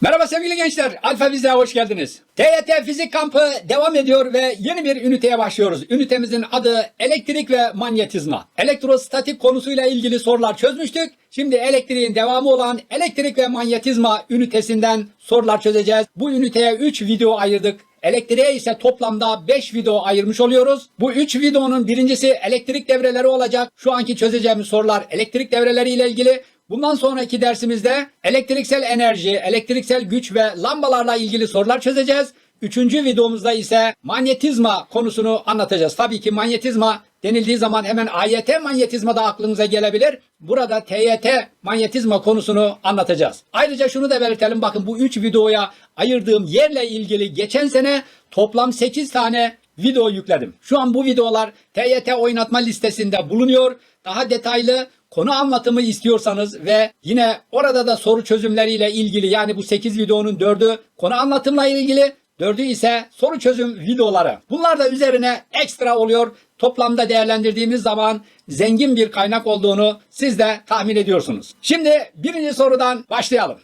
Merhaba sevgili gençler. Alfa Viz'e hoş geldiniz. TYT Fizik Kampı devam ediyor ve yeni bir üniteye başlıyoruz. Ünitemizin adı elektrik ve manyetizma. Elektrostatik konusuyla ilgili sorular çözmüştük. Şimdi elektriğin devamı olan elektrik ve manyetizma ünitesinden sorular çözeceğiz. Bu üniteye 3 video ayırdık. Elektriğe ise toplamda 5 video ayırmış oluyoruz. Bu 3 videonun birincisi elektrik devreleri olacak. Şu anki çözeceğimiz sorular elektrik devreleri ile ilgili. Bundan sonraki dersimizde elektriksel enerji, elektriksel güç ve lambalarla ilgili sorular çözeceğiz. Üçüncü videomuzda ise manyetizma konusunu anlatacağız. Tabii ki manyetizma denildiği zaman hemen AYT manyetizma da aklınıza gelebilir. Burada TYT manyetizma konusunu anlatacağız. Ayrıca şunu da belirtelim. Bakın bu üç videoya ayırdığım yerle ilgili geçen sene toplam 8 tane video yükledim. Şu an bu videolar TYT oynatma listesinde bulunuyor. Daha detaylı konu anlatımı istiyorsanız ve yine orada da soru çözümleriyle ilgili yani bu 8 videonun 4'ü konu anlatımla ilgili, 4'ü ise soru çözüm videoları. Bunlar da üzerine ekstra oluyor. Toplamda değerlendirdiğimiz zaman zengin bir kaynak olduğunu siz de tahmin ediyorsunuz. Şimdi birinci sorudan başlayalım.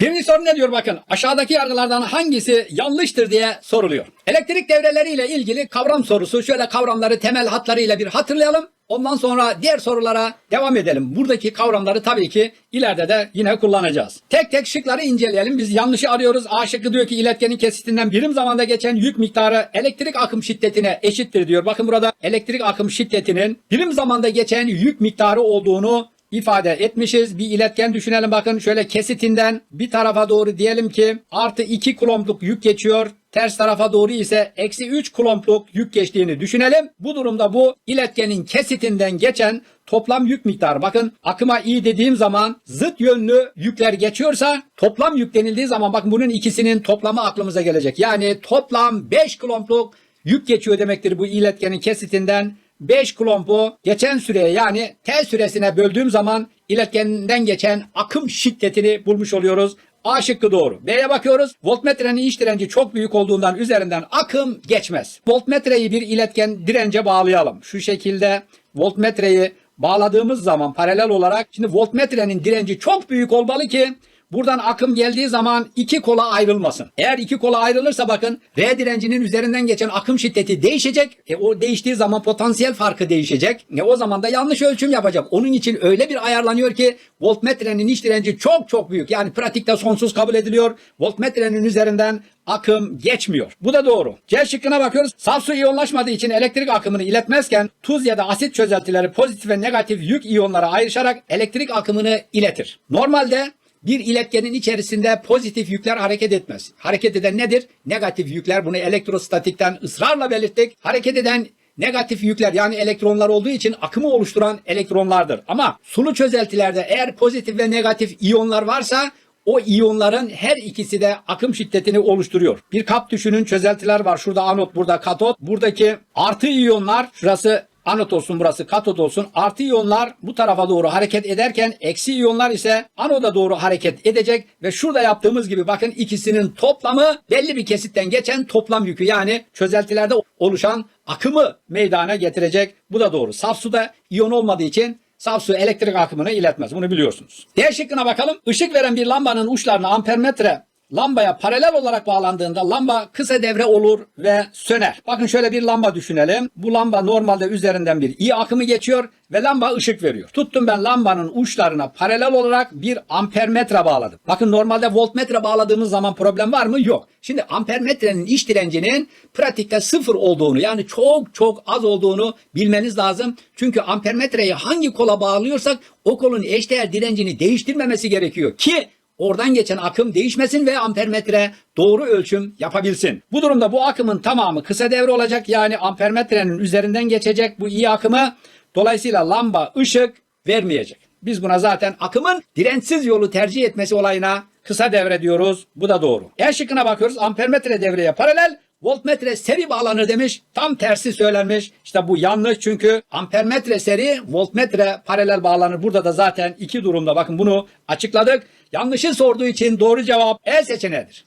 Birinci soru ne diyor bakın. Aşağıdaki yargılardan hangisi yanlıştır diye soruluyor. Elektrik devreleriyle ilgili kavram sorusu. Şöyle kavramları temel hatlarıyla bir hatırlayalım. Ondan sonra diğer sorulara devam edelim. Buradaki kavramları tabii ki ileride de yine kullanacağız. Tek tek şıkları inceleyelim. Biz yanlışı arıyoruz. A şıkkı diyor ki iletkenin kesitinden birim zamanda geçen yük miktarı elektrik akım şiddetine eşittir diyor. Bakın burada elektrik akım şiddetinin birim zamanda geçen yük miktarı olduğunu ifade etmişiz. Bir iletken düşünelim bakın şöyle kesitinden bir tarafa doğru diyelim ki artı 2 kulompluk yük geçiyor. Ters tarafa doğru ise eksi 3 kulompluk yük geçtiğini düşünelim. Bu durumda bu iletkenin kesitinden geçen toplam yük miktarı. Bakın akıma i dediğim zaman zıt yönlü yükler geçiyorsa toplam yük denildiği zaman bakın bunun ikisinin toplamı aklımıza gelecek. Yani toplam 5 kulompluk yük geçiyor demektir bu iletkenin kesitinden 5 kulombu geçen süreye yani T süresine böldüğüm zaman iletkenden geçen akım şiddetini bulmuş oluyoruz. A şıkkı doğru. B'ye bakıyoruz. Voltmetrenin iç direnci çok büyük olduğundan üzerinden akım geçmez. Voltmetreyi bir iletken dirence bağlayalım. Şu şekilde voltmetreyi bağladığımız zaman paralel olarak şimdi voltmetrenin direnci çok büyük olmalı ki Buradan akım geldiği zaman iki kola ayrılmasın. Eğer iki kola ayrılırsa bakın R direncinin üzerinden geçen akım şiddeti değişecek. E o değiştiği zaman potansiyel farkı değişecek. E o zaman da yanlış ölçüm yapacak. Onun için öyle bir ayarlanıyor ki voltmetrenin iç direnci çok çok büyük. Yani pratikte sonsuz kabul ediliyor. Voltmetrenin üzerinden akım geçmiyor. Bu da doğru. C şıkkına bakıyoruz. Saf su iyonlaşmadığı için elektrik akımını iletmezken tuz ya da asit çözeltileri pozitif ve negatif yük iyonlara ayrışarak elektrik akımını iletir. Normalde bir iletkenin içerisinde pozitif yükler hareket etmez. Hareket eden nedir? Negatif yükler. Bunu elektrostatikten ısrarla belirttik. Hareket eden negatif yükler yani elektronlar olduğu için akımı oluşturan elektronlardır. Ama sulu çözeltilerde eğer pozitif ve negatif iyonlar varsa o iyonların her ikisi de akım şiddetini oluşturuyor. Bir kap düşünün çözeltiler var. Şurada anot, burada katot. Buradaki artı iyonlar, şurası anot olsun burası katot olsun. Artı iyonlar bu tarafa doğru hareket ederken eksi iyonlar ise anoda doğru hareket edecek ve şurada yaptığımız gibi bakın ikisinin toplamı belli bir kesitten geçen toplam yükü yani çözeltilerde oluşan akımı meydana getirecek. Bu da doğru. Saf suda iyon olmadığı için Saf su elektrik akımını iletmez. Bunu biliyorsunuz. D şıkkına bakalım. Işık veren bir lambanın uçlarına ampermetre lambaya paralel olarak bağlandığında lamba kısa devre olur ve söner. Bakın şöyle bir lamba düşünelim. Bu lamba normalde üzerinden bir I akımı geçiyor ve lamba ışık veriyor. Tuttum ben lambanın uçlarına paralel olarak bir ampermetre bağladım. Bakın normalde voltmetre bağladığımız zaman problem var mı? Yok. Şimdi ampermetrenin iç direncinin pratikte sıfır olduğunu yani çok çok az olduğunu bilmeniz lazım. Çünkü ampermetreyi hangi kola bağlıyorsak o kolun eşdeğer direncini değiştirmemesi gerekiyor ki oradan geçen akım değişmesin ve ampermetre doğru ölçüm yapabilsin. Bu durumda bu akımın tamamı kısa devre olacak yani ampermetrenin üzerinden geçecek bu iyi akımı dolayısıyla lamba ışık vermeyecek. Biz buna zaten akımın dirençsiz yolu tercih etmesi olayına kısa devre diyoruz. Bu da doğru. E şıkkına bakıyoruz. Ampermetre devreye paralel voltmetre seri bağlanır demiş. Tam tersi söylenmiş. İşte bu yanlış çünkü ampermetre seri voltmetre paralel bağlanır. Burada da zaten iki durumda bakın bunu açıkladık. Yanlışı sorduğu için doğru cevap E seçeneğidir.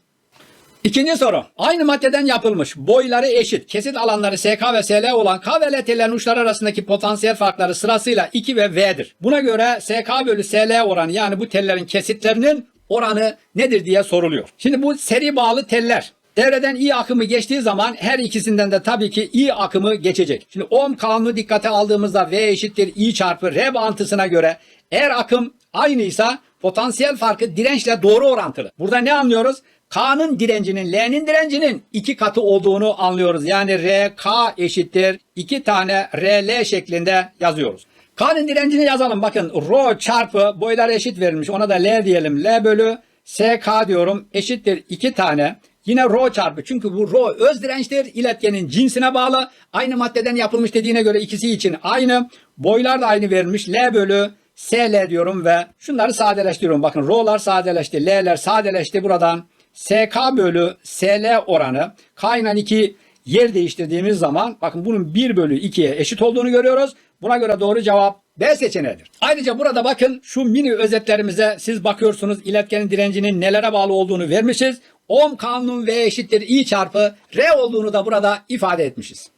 İkinci soru. Aynı maddeden yapılmış, boyları eşit, kesit alanları SK ve SL olan K ve L tellerin uçları arasındaki potansiyel farkları sırasıyla 2 ve V'dir. Buna göre SK bölü SL oranı yani bu tellerin kesitlerinin oranı nedir diye soruluyor. Şimdi bu seri bağlı teller. Devreden I akımı geçtiği zaman her ikisinden de tabii ki I akımı geçecek. Şimdi ohm kanunu dikkate aldığımızda V eşittir I çarpı R bağıntısına göre eğer akım aynıysa potansiyel farkı dirençle doğru orantılı. Burada ne anlıyoruz? K'nın direncinin L'nin direncinin iki katı olduğunu anlıyoruz. Yani RK eşittir iki tane RL şeklinde yazıyoruz. K'nın direncini yazalım. Bakın rho çarpı boylar eşit verilmiş. Ona da L diyelim. L bölü SK diyorum. Eşittir iki tane. Yine rho çarpı. Çünkü bu rho öz dirençtir. İletkenin cinsine bağlı. Aynı maddeden yapılmış dediğine göre ikisi için aynı. Boylar da aynı verilmiş. L bölü SL diyorum ve şunları sadeleştiriyorum. Bakın rho'lar sadeleşti. L'ler sadeleşti. Buradan SK bölü SL oranı K ile 2 yer değiştirdiğimiz zaman bakın bunun 1 bölü 2'ye eşit olduğunu görüyoruz. Buna göre doğru cevap B seçeneğidir. Ayrıca burada bakın şu mini özetlerimize siz bakıyorsunuz iletkenin direncinin nelere bağlı olduğunu vermişiz. Ohm kanunun V eşittir I çarpı R olduğunu da burada ifade etmişiz.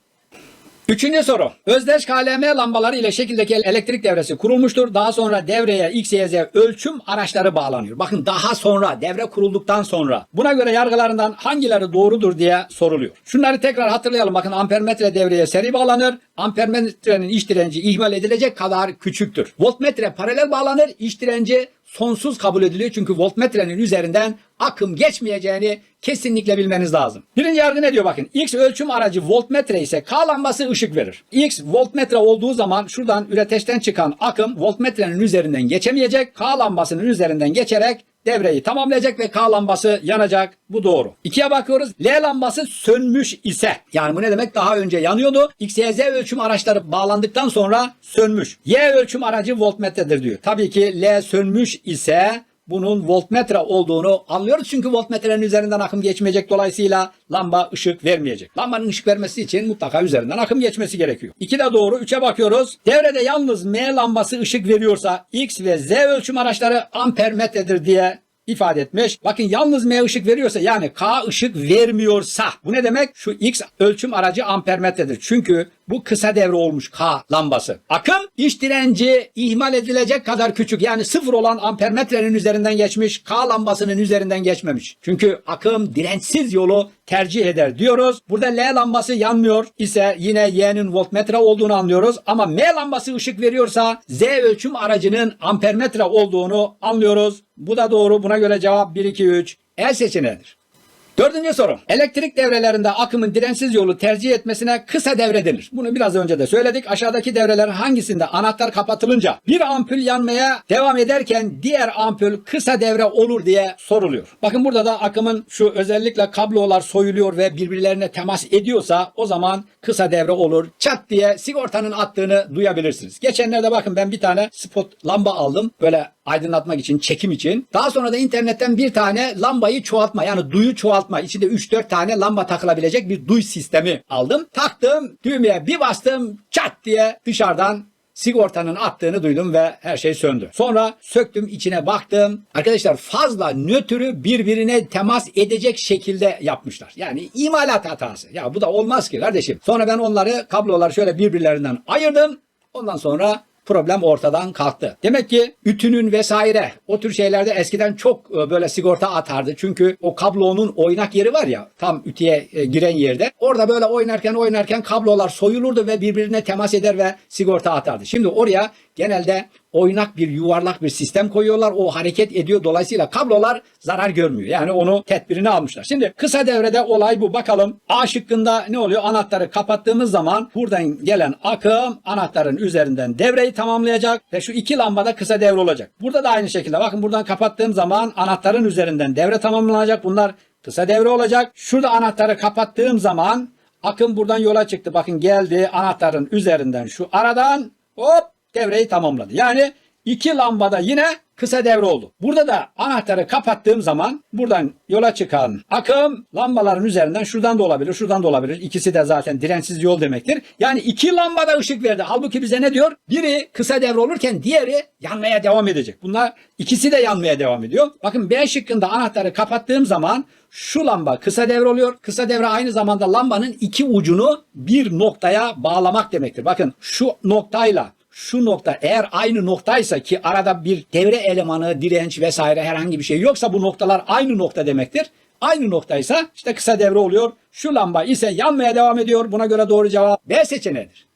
Üçüncü soru. Özdeş KLM lambaları ile şekildeki elektrik devresi kurulmuştur. Daha sonra devreye X, Y, Z ölçüm araçları bağlanıyor. Bakın daha sonra devre kurulduktan sonra buna göre yargılarından hangileri doğrudur diye soruluyor. Şunları tekrar hatırlayalım. Bakın ampermetre devreye seri bağlanır. Ampermetrenin iç direnci ihmal edilecek kadar küçüktür. Voltmetre paralel bağlanır. İç direnci sonsuz kabul ediliyor. Çünkü voltmetrenin üzerinden akım geçmeyeceğini kesinlikle bilmeniz lazım. Birinci yargı ne diyor bakın. X ölçüm aracı voltmetre ise K lambası ışık verir. X voltmetre olduğu zaman şuradan üreteçten çıkan akım voltmetrenin üzerinden geçemeyecek. K lambasının üzerinden geçerek devreyi tamamlayacak ve K lambası yanacak. Bu doğru. İkiye bakıyoruz. L lambası sönmüş ise yani bu ne demek? Daha önce yanıyordu. X, Y, Z ölçüm araçları bağlandıktan sonra sönmüş. Y ölçüm aracı voltmetredir diyor. Tabii ki L sönmüş ise bunun voltmetre olduğunu anlıyoruz. Çünkü voltmetrenin üzerinden akım geçmeyecek. Dolayısıyla lamba ışık vermeyecek. Lambanın ışık vermesi için mutlaka üzerinden akım geçmesi gerekiyor. İki de doğru. Üçe bakıyoruz. Devrede yalnız M lambası ışık veriyorsa X ve Z ölçüm araçları ampermetredir diye ifade etmiş. Bakın yalnız M ışık veriyorsa yani K ışık vermiyorsa bu ne demek? Şu X ölçüm aracı ampermetredir. Çünkü bu kısa devre olmuş K lambası. Akım iç direnci ihmal edilecek kadar küçük yani sıfır olan ampermetrenin üzerinden geçmiş K lambasının üzerinden geçmemiş. Çünkü akım dirençsiz yolu tercih eder diyoruz. Burada L lambası yanmıyor ise yine Y'nin voltmetre olduğunu anlıyoruz. Ama M lambası ışık veriyorsa Z ölçüm aracının ampermetre olduğunu anlıyoruz. Bu da doğru. Buna göre cevap 1, 2, 3. E seçeneğidir. Dördüncü soru. Elektrik devrelerinde akımın dirençsiz yolu tercih etmesine kısa devre denir. Bunu biraz önce de söyledik. Aşağıdaki devrelerin hangisinde anahtar kapatılınca bir ampul yanmaya devam ederken diğer ampul kısa devre olur diye soruluyor. Bakın burada da akımın şu özellikle kablolar soyuluyor ve birbirlerine temas ediyorsa o zaman kısa devre olur. Çat diye sigortanın attığını duyabilirsiniz. Geçenlerde bakın ben bir tane spot lamba aldım. Böyle aydınlatmak için, çekim için. Daha sonra da internetten bir tane lambayı çoğaltma yani duyu çoğaltma. İçinde 3-4 tane lamba takılabilecek bir duy sistemi aldım. Taktım, düğmeye bir bastım, çat diye dışarıdan sigortanın attığını duydum ve her şey söndü. Sonra söktüm içine baktım. Arkadaşlar fazla nötrü birbirine temas edecek şekilde yapmışlar. Yani imalat hatası. Ya bu da olmaz ki kardeşim. Sonra ben onları kabloları şöyle birbirlerinden ayırdım. Ondan sonra problem ortadan kalktı. Demek ki ütünün vesaire o tür şeylerde eskiden çok e, böyle sigorta atardı. Çünkü o kablonun oynak yeri var ya tam ütüye e, giren yerde. Orada böyle oynarken oynarken kablolar soyulurdu ve birbirine temas eder ve sigorta atardı. Şimdi oraya genelde oynak bir yuvarlak bir sistem koyuyorlar. O hareket ediyor. Dolayısıyla kablolar zarar görmüyor. Yani onu tedbirini almışlar. Şimdi kısa devrede olay bu. Bakalım A şıkkında ne oluyor? Anahtarı kapattığımız zaman buradan gelen akım anahtarın üzerinden devreyi tamamlayacak ve şu iki lambada kısa devre olacak. Burada da aynı şekilde bakın buradan kapattığım zaman anahtarın üzerinden devre tamamlanacak. Bunlar kısa devre olacak. Şurada anahtarı kapattığım zaman akım buradan yola çıktı. Bakın geldi anahtarın üzerinden şu aradan hop devreyi tamamladı. Yani iki lambada yine kısa devre oldu. Burada da anahtarı kapattığım zaman buradan yola çıkan akım lambaların üzerinden şuradan da olabilir, şuradan da olabilir. İkisi de zaten dirençsiz yol demektir. Yani iki lambada ışık verdi. Halbuki bize ne diyor? Biri kısa devre olurken diğeri yanmaya devam edecek. Bunlar ikisi de yanmaya devam ediyor. Bakın B şıkkında anahtarı kapattığım zaman şu lamba kısa devre oluyor. Kısa devre aynı zamanda lambanın iki ucunu bir noktaya bağlamak demektir. Bakın şu noktayla şu nokta eğer aynı noktaysa ki arada bir devre elemanı, direnç vesaire herhangi bir şey yoksa bu noktalar aynı nokta demektir. Aynı noktaysa işte kısa devre oluyor. Şu lamba ise yanmaya devam ediyor. Buna göre doğru cevap B seçeneğidir.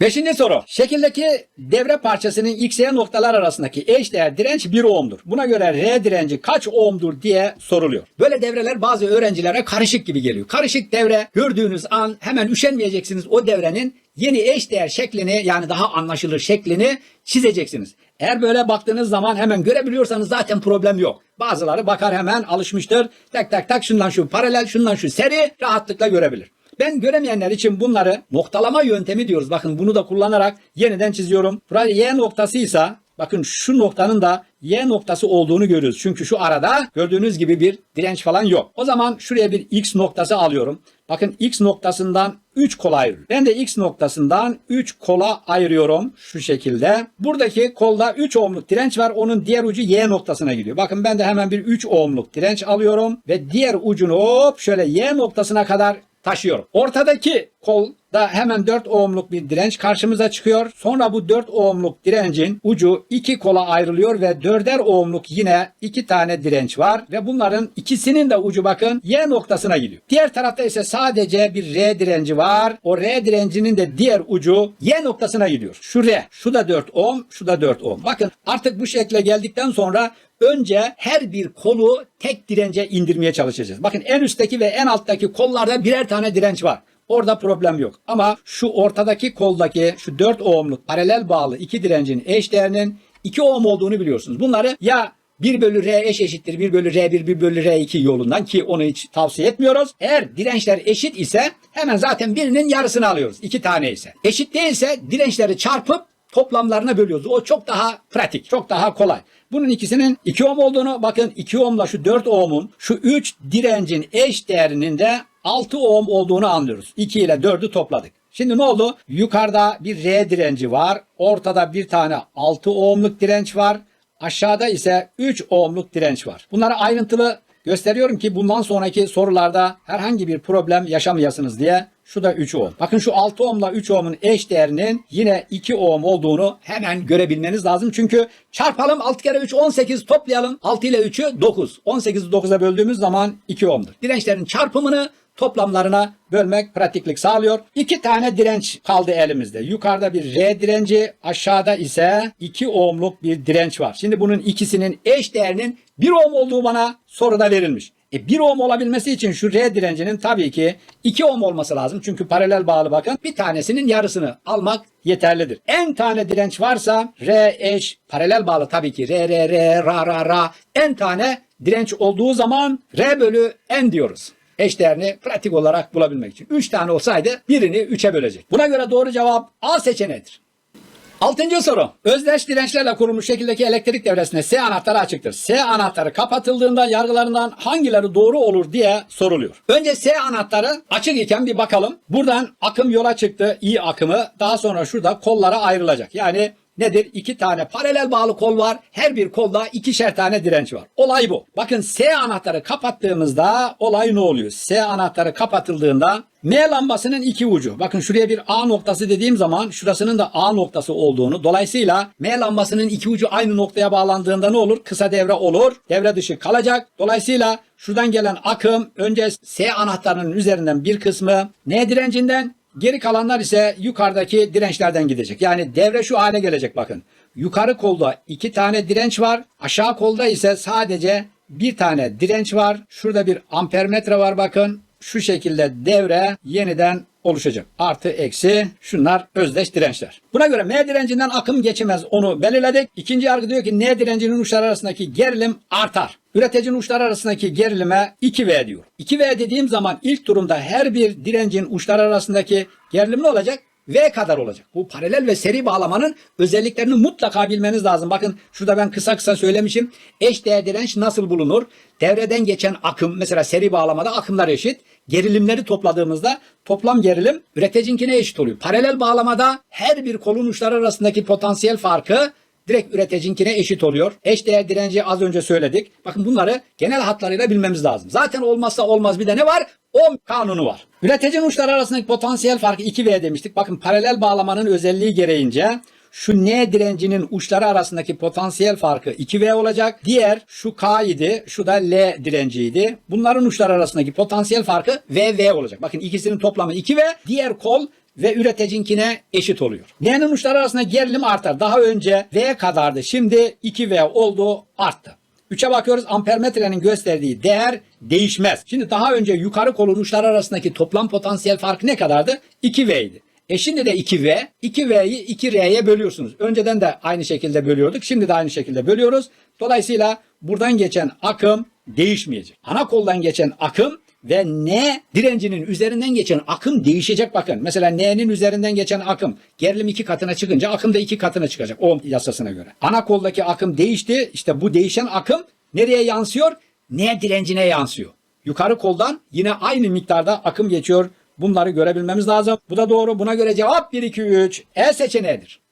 Beşinci soru. Şekildeki devre parçasının X, Y noktalar arasındaki eşdeğer direnç 1 ohm'dur. Buna göre R direnci kaç ohm'dur diye soruluyor. Böyle devreler bazı öğrencilere karışık gibi geliyor. Karışık devre gördüğünüz an hemen üşenmeyeceksiniz o devrenin yeni eşdeğer şeklini yani daha anlaşılır şeklini çizeceksiniz. Eğer böyle baktığınız zaman hemen görebiliyorsanız zaten problem yok. Bazıları bakar hemen alışmıştır. Tak tak tak şundan şu paralel şundan şu seri rahatlıkla görebilir. Ben göremeyenler için bunları noktalama yöntemi diyoruz. Bakın bunu da kullanarak yeniden çiziyorum. Burası Y noktasıysa bakın şu noktanın da Y noktası olduğunu görüyoruz. Çünkü şu arada gördüğünüz gibi bir direnç falan yok. O zaman şuraya bir X noktası alıyorum. Bakın X noktasından 3 kola ayırıyorum. Ben de X noktasından 3 kola ayırıyorum şu şekilde. Buradaki kolda 3 ohmluk direnç var. Onun diğer ucu Y noktasına gidiyor. Bakın ben de hemen bir 3 ohmluk direnç alıyorum ve diğer ucunu hop şöyle Y noktasına kadar taşıyorum. Ortadaki kolda hemen 4 ohmluk bir direnç karşımıza çıkıyor. Sonra bu 4 ohmluk direncin ucu iki kola ayrılıyor ve 4'er ohmluk yine iki tane direnç var ve bunların ikisinin de ucu bakın Y noktasına gidiyor. Diğer tarafta ise sadece bir R direnci var. O R direncinin de diğer ucu Y noktasına gidiyor. Şu R, şu da 4 ohm, şu da 4 ohm. Bakın artık bu şekle geldikten sonra önce her bir kolu tek dirence indirmeye çalışacağız. Bakın en üstteki ve en alttaki kollarda birer tane direnç var. Orada problem yok. Ama şu ortadaki koldaki şu 4 ohmluk paralel bağlı iki direncin eşdeğerinin 2 ohm olduğunu biliyorsunuz. Bunları ya 1 bölü R eş eşittir 1 bölü R1 1 bölü R2 yolundan ki onu hiç tavsiye etmiyoruz. Eğer dirençler eşit ise hemen zaten birinin yarısını alıyoruz. 2 tane ise. Eşit değilse dirençleri çarpıp toplamlarına bölüyoruz. O çok daha pratik, çok daha kolay. Bunun ikisinin 2 ohm olduğunu bakın 2 ohmla şu 4 ohmun şu 3 direncin eş değerinin de 6 ohm olduğunu anlıyoruz. 2 ile 4'ü topladık. Şimdi ne oldu? Yukarıda bir R direnci var. Ortada bir tane 6 ohmluk direnç var. Aşağıda ise 3 ohmluk direnç var. Bunları ayrıntılı gösteriyorum ki bundan sonraki sorularda herhangi bir problem yaşamayasınız diye. Şu da 3 ohm. Bakın şu 6 ohmla 3 ohmun eş değerinin yine 2 ohm olduğunu hemen görebilmeniz lazım. Çünkü çarpalım 6 kere 3 18 toplayalım. 6 ile 3'ü 9. 18'i 9'a böldüğümüz zaman 2 ohmdur. Dirençlerin çarpımını toplamlarına bölmek pratiklik sağlıyor. İki tane direnç kaldı elimizde. Yukarıda bir R direnci, aşağıda ise 2 ohmluk bir direnç var. Şimdi bunun ikisinin eş değerinin 1 ohm olduğu bana soruda verilmiş. E 1 ohm olabilmesi için şu R direncinin tabii ki 2 ohm olması lazım. Çünkü paralel bağlı bakın. Bir tanesinin yarısını almak yeterlidir. En tane direnç varsa R eş paralel bağlı tabii ki R R R ra ra ra en tane direnç olduğu zaman R bölü N diyoruz eşdeğerini pratik olarak bulabilmek için. 3 tane olsaydı birini 3'e bölecek. Buna göre doğru cevap A seçeneğidir. Altıncı soru. Özdeş dirençlerle kurulmuş şekildeki elektrik devresinde S anahtarı açıktır. S anahtarı kapatıldığında yargılarından hangileri doğru olur diye soruluyor. Önce S anahtarı açık iken bir bakalım. Buradan akım yola çıktı. I akımı. Daha sonra şurada kollara ayrılacak. Yani nedir? İki tane paralel bağlı kol var. Her bir kolda ikişer tane direnç var. Olay bu. Bakın S anahtarı kapattığımızda olay ne oluyor? S anahtarı kapatıldığında M lambasının iki ucu. Bakın şuraya bir A noktası dediğim zaman şurasının da A noktası olduğunu. Dolayısıyla M lambasının iki ucu aynı noktaya bağlandığında ne olur? Kısa devre olur. Devre dışı kalacak. Dolayısıyla şuradan gelen akım önce S anahtarının üzerinden bir kısmı N direncinden Geri kalanlar ise yukarıdaki dirençlerden gidecek. Yani devre şu hale gelecek bakın. Yukarı kolda iki tane direnç var. Aşağı kolda ise sadece bir tane direnç var. Şurada bir ampermetre var bakın. Şu şekilde devre yeniden oluşacak. Artı eksi şunlar özdeş dirençler. Buna göre M direncinden akım geçemez onu belirledik. İkinci yargı diyor ki N direncinin uçları arasındaki gerilim artar. Üreticinin uçları arasındaki gerilime 2V diyor. 2V dediğim zaman ilk durumda her bir direncin uçları arasındaki gerilim ne olacak? V kadar olacak. Bu paralel ve seri bağlamanın özelliklerini mutlaka bilmeniz lazım. Bakın şurada ben kısa kısa söylemişim. Eş değer direnç nasıl bulunur? Devreden geçen akım mesela seri bağlamada akımlar eşit. Gerilimleri topladığımızda toplam gerilim üreticinkine eşit oluyor. Paralel bağlamada her bir kolun uçları arasındaki potansiyel farkı direkt üreticinkine eşit oluyor. Eş değer direnci az önce söyledik. Bakın bunları genel hatlarıyla bilmemiz lazım. Zaten olmazsa olmaz bir de ne var? Ohm kanunu var. Üreticinin uçları arasındaki potansiyel farkı 2V demiştik. Bakın paralel bağlamanın özelliği gereğince şu N direncinin uçları arasındaki potansiyel farkı 2V olacak. Diğer şu K idi, şu da L direnciydi. Bunların uçları arasındaki potansiyel farkı VV olacak. Bakın ikisinin toplamı 2V, diğer kol ve üretecinkine eşit oluyor. N'nin uçları arasında gerilim artar. Daha önce V kadardı. Şimdi 2V oldu, arttı. 3'e bakıyoruz ampermetrenin gösterdiği değer değişmez. Şimdi daha önce yukarı kolun uçları arasındaki toplam potansiyel farkı ne kadardı? 2V idi. E şimdi de 2V, 2V'yi 2R'ye bölüyorsunuz. Önceden de aynı şekilde bölüyorduk. Şimdi de aynı şekilde bölüyoruz. Dolayısıyla buradan geçen akım değişmeyecek. Ana koldan geçen akım ve N direncinin üzerinden geçen akım değişecek bakın. Mesela N'nin üzerinden geçen akım gerilim iki katına çıkınca akım da iki katına çıkacak Ohm yasasına göre. Ana koldaki akım değişti. İşte bu değişen akım nereye yansıyor? N direncine yansıyor. Yukarı koldan yine aynı miktarda akım geçiyor. Bunları görebilmemiz lazım. Bu da doğru. Buna göre cevap 1, 2, 3. E seçeneğidir.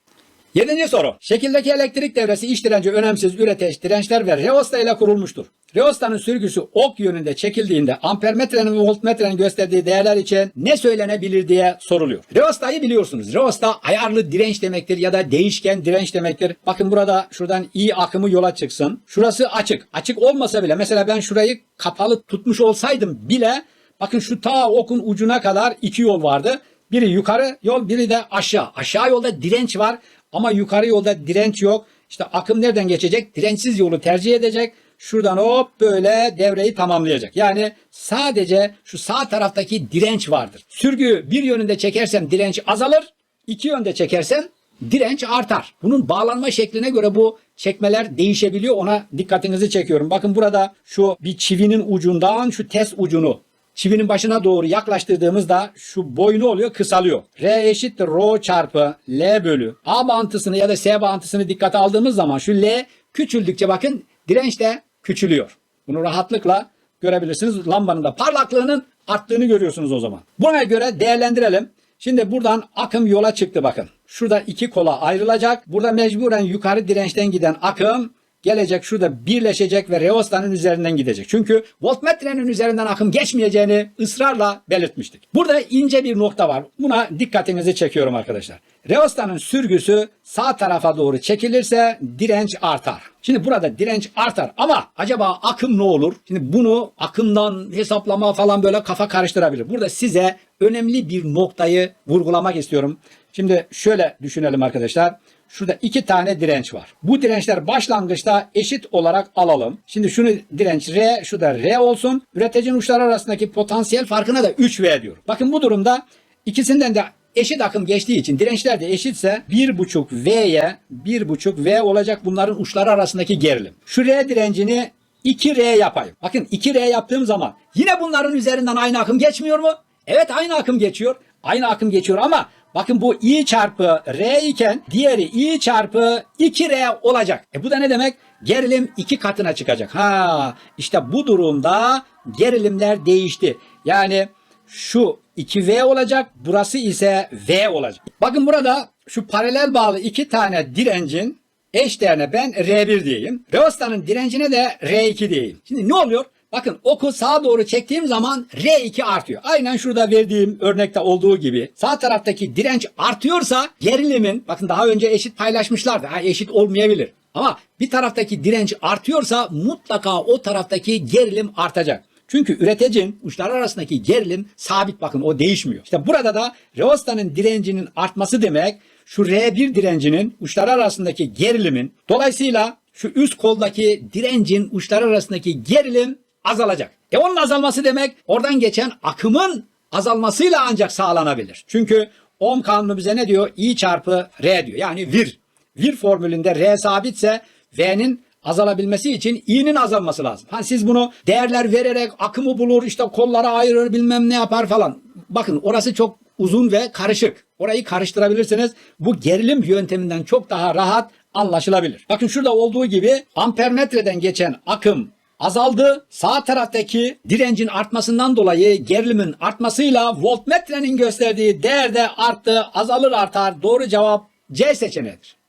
Yedinci soru. Şekildeki elektrik devresi iç direnci önemsiz üreteç dirençler ve reosta ile kurulmuştur. Reostanın sürgüsü ok yönünde çekildiğinde ampermetrenin ve voltmetrenin gösterdiği değerler için ne söylenebilir diye soruluyor. Reostayı biliyorsunuz. Reosta ayarlı direnç demektir ya da değişken direnç demektir. Bakın burada şuradan iyi akımı yola çıksın. Şurası açık. Açık olmasa bile mesela ben şurayı kapalı tutmuş olsaydım bile bakın şu ta okun ucuna kadar iki yol vardı. Biri yukarı yol, biri de aşağı. Aşağı yolda direnç var ama yukarı yolda direnç yok. İşte akım nereden geçecek? Dirençsiz yolu tercih edecek. Şuradan hop böyle devreyi tamamlayacak. Yani sadece şu sağ taraftaki direnç vardır. Sürgü bir yönünde çekersem direnç azalır. iki yönde çekersem direnç artar. Bunun bağlanma şekline göre bu çekmeler değişebiliyor. Ona dikkatinizi çekiyorum. Bakın burada şu bir çivinin ucundan şu test ucunu çivinin başına doğru yaklaştırdığımızda şu boy ne oluyor? Kısalıyor. R eşittir rho çarpı L bölü A bağıntısını ya da S bağıntısını dikkate aldığımız zaman şu L küçüldükçe bakın direnç de küçülüyor. Bunu rahatlıkla görebilirsiniz. Lambanın da parlaklığının arttığını görüyorsunuz o zaman. Buna göre değerlendirelim. Şimdi buradan akım yola çıktı bakın. Şurada iki kola ayrılacak. Burada mecburen yukarı dirençten giden akım gelecek şurada birleşecek ve reostanın üzerinden gidecek. Çünkü voltmetrenin üzerinden akım geçmeyeceğini ısrarla belirtmiştik. Burada ince bir nokta var. Buna dikkatinizi çekiyorum arkadaşlar. Reostanın sürgüsü sağ tarafa doğru çekilirse direnç artar. Şimdi burada direnç artar ama acaba akım ne olur? Şimdi bunu akımdan hesaplama falan böyle kafa karıştırabilir. Burada size önemli bir noktayı vurgulamak istiyorum. Şimdi şöyle düşünelim arkadaşlar. Şurada iki tane direnç var. Bu dirençler başlangıçta eşit olarak alalım. Şimdi şunu direnç R, şu da R olsun. Üreticinin uçları arasındaki potansiyel farkına da 3V diyor. Bakın bu durumda ikisinden de eşit akım geçtiği için dirençler de eşitse 1,5 V'ye 1,5 V olacak bunların uçları arasındaki gerilim. Şu R direncini 2R yapayım. Bakın 2R yaptığım zaman yine bunların üzerinden aynı akım geçmiyor mu? Evet aynı akım geçiyor. Aynı akım geçiyor ama bakın bu I çarpı R iken diğeri I çarpı 2R olacak. E bu da ne demek? Gerilim iki katına çıkacak. Ha işte bu durumda gerilimler değişti. Yani şu 2V olacak. Burası ise V olacak. Bakın burada şu paralel bağlı iki tane direncin eş değerine ben R1 diyeyim. Reostanın direncine de R2 diyeyim. Şimdi ne oluyor? Bakın oku sağa doğru çektiğim zaman R2 artıyor. Aynen şurada verdiğim örnekte olduğu gibi sağ taraftaki direnç artıyorsa gerilimin bakın daha önce eşit paylaşmışlardı. Ha, eşit olmayabilir. Ama bir taraftaki direnç artıyorsa mutlaka o taraftaki gerilim artacak. Çünkü üreticinin uçlar arasındaki gerilim sabit bakın o değişmiyor. İşte burada da reostanın direncinin artması demek şu R1 direncinin uçları arasındaki gerilimin dolayısıyla şu üst koldaki direncin uçları arasındaki gerilim azalacak. E onun azalması demek oradan geçen akımın azalmasıyla ancak sağlanabilir. Çünkü Ohm kanunu bize ne diyor? I çarpı R diyor. Yani vir. Vir formülünde R sabitse V'nin azalabilmesi için i'nin azalması lazım. Ha siz bunu değerler vererek akımı bulur, işte kollara ayırır, bilmem ne yapar falan. Bakın orası çok uzun ve karışık. Orayı karıştırabilirsiniz. Bu gerilim yönteminden çok daha rahat anlaşılabilir. Bakın şurada olduğu gibi ampermetreden geçen akım azaldı. Sağ taraftaki direncin artmasından dolayı gerilimin artmasıyla voltmetrenin gösterdiği değer de arttı. Azalır artar. Doğru cevap C seçeneğidir.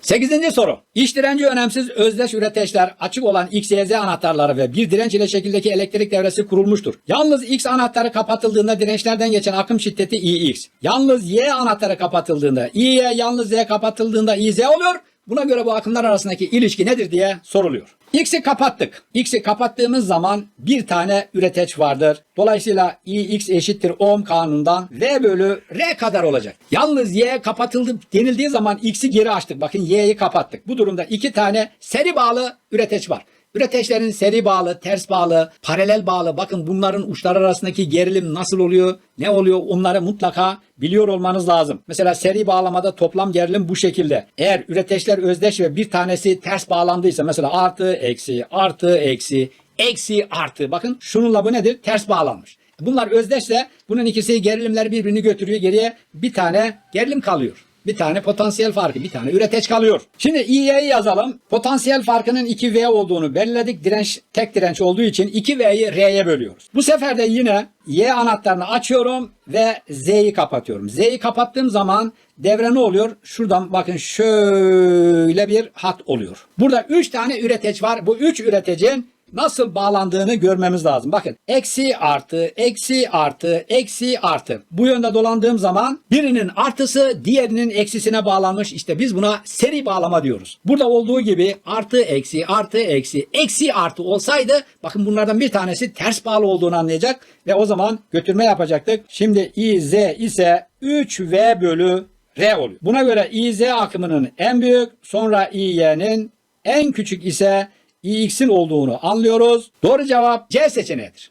Sekizinci soru. İş direnci önemsiz özdeş üreteçler açık olan X, Y, Z anahtarları ve bir direnç ile şekildeki elektrik devresi kurulmuştur. Yalnız X anahtarı kapatıldığında dirençlerden geçen akım şiddeti IX. Yalnız Y anahtarı kapatıldığında IY, yalnız Z kapatıldığında IZ oluyor. Buna göre bu akımlar arasındaki ilişki nedir diye soruluyor. X'i kapattık. X'i kapattığımız zaman bir tane üreteç vardır. Dolayısıyla Ix eşittir Ohm kanunundan V bölü R kadar olacak. Yalnız Y kapatıldı denildiği zaman X'i geri açtık. Bakın Y'yi kapattık. Bu durumda iki tane seri bağlı üreteç var. Üreteçlerin seri bağlı, ters bağlı, paralel bağlı. Bakın bunların uçlar arasındaki gerilim nasıl oluyor, ne oluyor onları mutlaka biliyor olmanız lazım. Mesela seri bağlamada toplam gerilim bu şekilde. Eğer üreteçler özdeş ve bir tanesi ters bağlandıysa mesela artı, eksi, artı, eksi, eksi, artı. Bakın şununla bu nedir? Ters bağlanmış. Bunlar özdeşse bunun ikisi gerilimler birbirini götürüyor. Geriye bir tane gerilim kalıyor. Bir tane potansiyel farkı, bir tane üreteç kalıyor. Şimdi İ'yi yazalım. Potansiyel farkının 2V olduğunu belirledik. Direnç tek direnç olduğu için 2V'yi R'ye bölüyoruz. Bu sefer de yine Y anahtarını açıyorum ve Z'yi kapatıyorum. Z'yi kapattığım zaman devre ne oluyor? Şuradan bakın şöyle bir hat oluyor. Burada 3 tane üreteç var. Bu 3 üretecin nasıl bağlandığını görmemiz lazım. Bakın eksi artı eksi artı eksi artı. Bu yönde dolandığım zaman birinin artısı diğerinin eksisine bağlanmış. İşte biz buna seri bağlama diyoruz. Burada olduğu gibi artı eksi artı eksi eksi artı olsaydı bakın bunlardan bir tanesi ters bağlı olduğunu anlayacak ve o zaman götürme yapacaktık. Şimdi İZ ise 3V bölü R oluyor. Buna göre İZ akımının en büyük sonra İY'nin en küçük ise İX'in olduğunu anlıyoruz. Doğru cevap C seçeneğidir.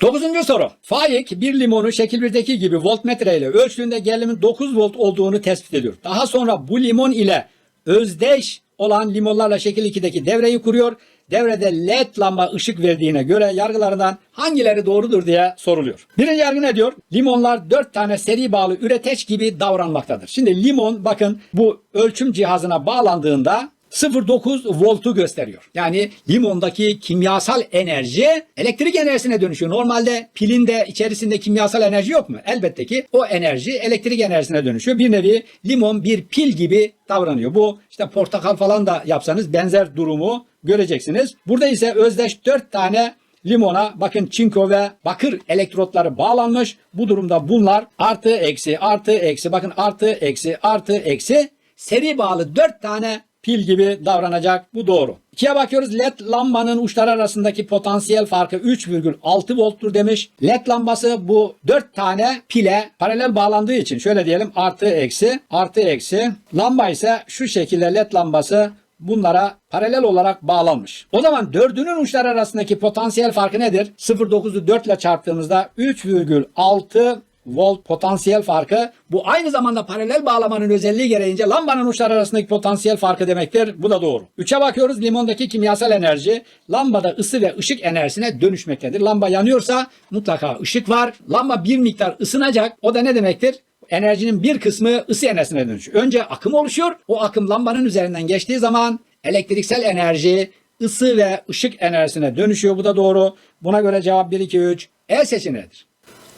Dokuzuncu soru. Faik bir limonu şekil 1'deki gibi voltmetre ile ölçtüğünde gerilimin 9 volt olduğunu tespit ediyor. Daha sonra bu limon ile özdeş olan limonlarla şekil 2'deki devreyi kuruyor. Devrede led lamba ışık verdiğine göre yargılarından hangileri doğrudur diye soruluyor. Birinci yargı ne diyor? Limonlar 4 tane seri bağlı üreteç gibi davranmaktadır. Şimdi limon bakın bu ölçüm cihazına bağlandığında 0.9 voltu gösteriyor. Yani limondaki kimyasal enerji elektrik enerjisine dönüşüyor. Normalde pilinde içerisinde kimyasal enerji yok mu? Elbette ki o enerji elektrik enerjisine dönüşüyor. Bir nevi limon bir pil gibi davranıyor. Bu işte portakal falan da yapsanız benzer durumu göreceksiniz. Burada ise özdeş 4 tane limona bakın çinko ve bakır elektrotları bağlanmış. Bu durumda bunlar artı eksi artı eksi bakın artı eksi artı eksi seri bağlı 4 tane pil gibi davranacak. Bu doğru. İkiye bakıyoruz. LED lambanın uçları arasındaki potansiyel farkı 3,6 volttur demiş. LED lambası bu 4 tane pile paralel bağlandığı için şöyle diyelim artı eksi artı eksi. Lamba ise şu şekilde LED lambası bunlara paralel olarak bağlanmış. O zaman dördünün uçları arasındaki potansiyel farkı nedir? 0,9'u 4 ile çarptığımızda 3,6 volt potansiyel farkı. Bu aynı zamanda paralel bağlamanın özelliği gereğince lambanın uçları arasındaki potansiyel farkı demektir. Bu da doğru. 3'e bakıyoruz. Limondaki kimyasal enerji lambada ısı ve ışık enerjisine dönüşmektedir. Lamba yanıyorsa mutlaka ışık var. Lamba bir miktar ısınacak. O da ne demektir? Enerjinin bir kısmı ısı enerjisine dönüşüyor. Önce akım oluşuyor. O akım lambanın üzerinden geçtiği zaman elektriksel enerji ısı ve ışık enerjisine dönüşüyor. Bu da doğru. Buna göre cevap 1, 2, 3. E seçeneğidir.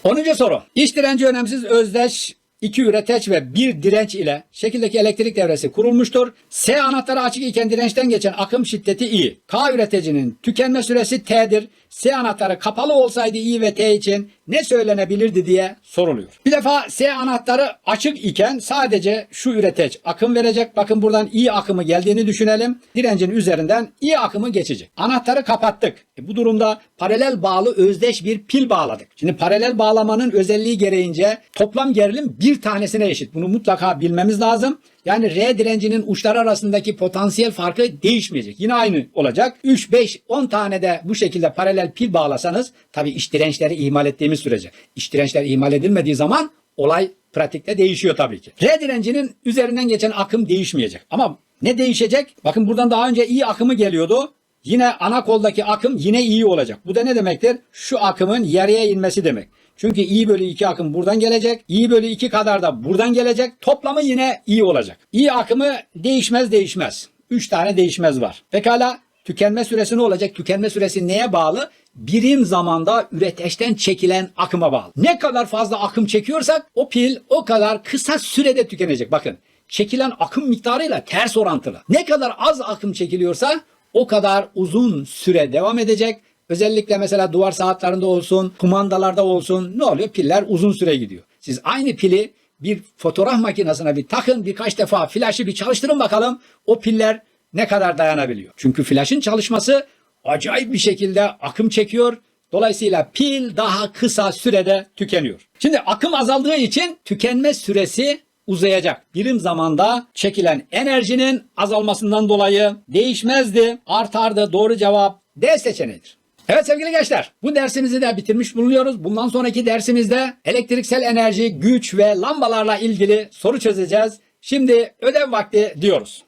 10. soru. İç direnci önemsiz özdeş iki üreteç ve bir direnç ile şekildeki elektrik devresi kurulmuştur. S anahtarı açık iken dirençten geçen akım şiddeti I. K üreticinin tükenme süresi T'dir. S anahtarı kapalı olsaydı I ve T için ne söylenebilirdi diye soruluyor. Bir defa S anahtarı açık iken sadece şu üreteç akım verecek. Bakın buradan I akımı geldiğini düşünelim. Direncin üzerinden I akımı geçecek. Anahtarı kapattık. E bu durumda paralel bağlı özdeş bir pil bağladık. Şimdi paralel bağlamanın özelliği gereğince toplam gerilim bir tanesine eşit. Bunu mutlaka bilmemiz lazım. Yani R direncinin uçları arasındaki potansiyel farkı değişmeyecek. Yine aynı olacak. 3, 5, 10 tane de bu şekilde paralel pil bağlasanız tabi iç dirençleri ihmal ettiğimiz sürece. İç dirençler ihmal edilmediği zaman olay pratikte değişiyor tabii ki. R direncinin üzerinden geçen akım değişmeyecek. Ama ne değişecek? Bakın buradan daha önce iyi akımı geliyordu. Yine ana koldaki akım yine iyi olacak. Bu da ne demektir? Şu akımın yarıya inmesi demek. Çünkü i bölü 2 akım buradan gelecek. i bölü 2 kadar da buradan gelecek. Toplamı yine i olacak. i akımı değişmez değişmez. 3 tane değişmez var. Pekala tükenme süresi ne olacak? Tükenme süresi neye bağlı? Birim zamanda üreteçten çekilen akıma bağlı. Ne kadar fazla akım çekiyorsak o pil o kadar kısa sürede tükenecek. Bakın çekilen akım miktarıyla ters orantılı. Ne kadar az akım çekiliyorsa o kadar uzun süre devam edecek. Özellikle mesela duvar saatlerinde olsun, kumandalarda olsun ne oluyor? Piller uzun süre gidiyor. Siz aynı pili bir fotoğraf makinesine bir takın, birkaç defa flaşı bir çalıştırın bakalım. O piller ne kadar dayanabiliyor? Çünkü flaşın çalışması acayip bir şekilde akım çekiyor. Dolayısıyla pil daha kısa sürede tükeniyor. Şimdi akım azaldığı için tükenme süresi uzayacak. Birim zamanda çekilen enerjinin azalmasından dolayı değişmezdi, artardı. Doğru cevap D seçeneğidir. Evet sevgili gençler, bu dersimizi de bitirmiş bulunuyoruz. Bundan sonraki dersimizde elektriksel enerji, güç ve lambalarla ilgili soru çözeceğiz. Şimdi ödev vakti diyoruz.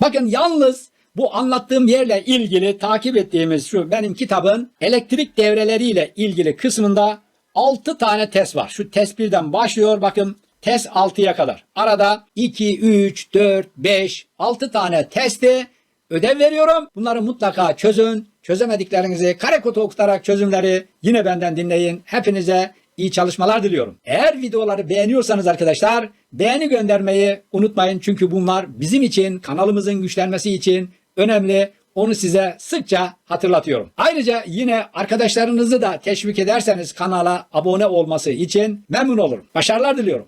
Bakın yalnız bu anlattığım yerle ilgili takip ettiğimiz şu benim kitabın elektrik devreleriyle ilgili kısmında 6 tane test var. Şu test 1'den başlıyor bakın test 6'ya kadar. Arada 2, 3, 4, 5, 6 tane testi ödev veriyorum. Bunları mutlaka çözün. Çözemediklerinizi kare kutu okutarak çözümleri yine benden dinleyin. Hepinize iyi çalışmalar diliyorum. Eğer videoları beğeniyorsanız arkadaşlar beğeni göndermeyi unutmayın. Çünkü bunlar bizim için kanalımızın güçlenmesi için önemli. Onu size sıkça hatırlatıyorum. Ayrıca yine arkadaşlarınızı da teşvik ederseniz kanala abone olması için memnun olurum. Başarılar diliyorum.